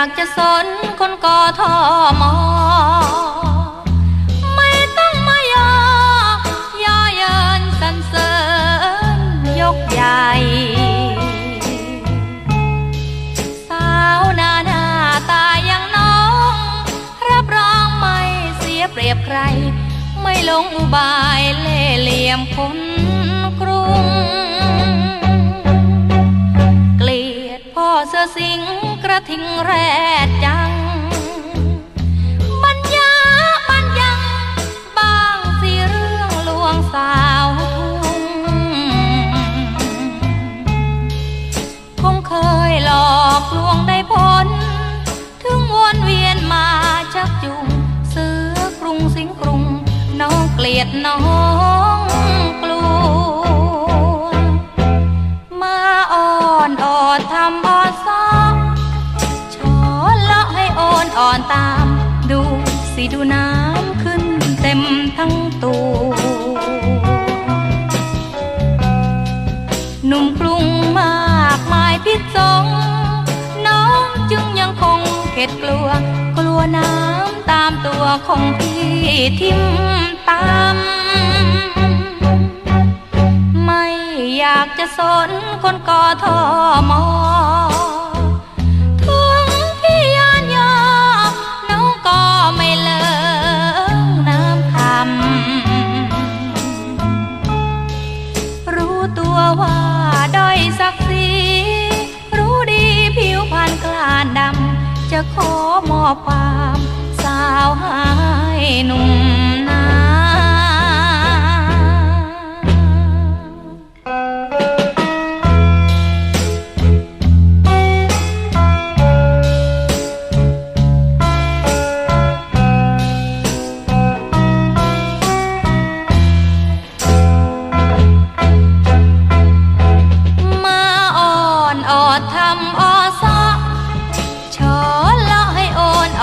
ากจะสนคนกอทอมอ ไม่ต้องมายอย่อเยินสรรเสริญยกใหญ่ สาวนาหน้าตาอย่างน้อง รับรองไม่เสียเปรียบใคร ไม่หลงอุบายเล่เหลี่ยมคนกรุง เกลียดพ่อเสือสิง ระทิงแรดจังบัญญาบัญญัง บางสิเรื่องลวงสาวทุ่งคงเคยหลอกลวงได้ผล ถึงวนเวียนมาชักจูงเสือกรุงสิงกรุง น้องเกลียดน้องกลัว มาอ่อนอดทำ ดูน้ำขึ้นเต็มทั้งตัวหนุ่มกรุงมากมายพิษสงน้องจึงยังคงเข็ดกลัว กลัวน้ำตามตัวของพี่ทิมตาม ไม่อยากจะสนคนกอทอมอ ว่าด้อยศักดิ์ศรีรู้ดีผิวพรรณกลานดำ จะขอมอบความสาวหา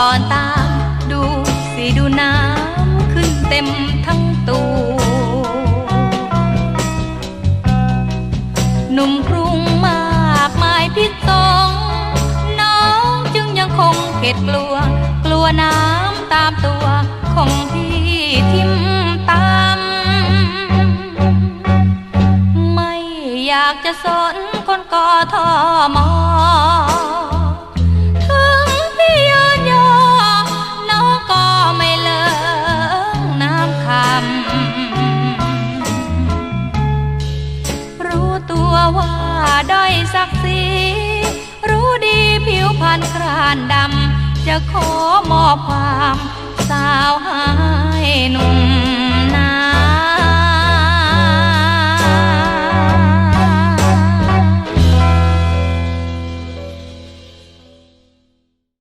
อนอ่อนตามดูสิดูน้ำขึ้นเต็มทั้งตัว หนุ่มกรุงมากมายพิษสงน้องจึงยังคงเข็ดกลัว กลัวน้ำตามตัวของพี่ทิมตาม ไม่อยากจะสน ว่าด้อยศักดิ์ศรีรู้ดีผิวพรรณครานดำจะขอมอบ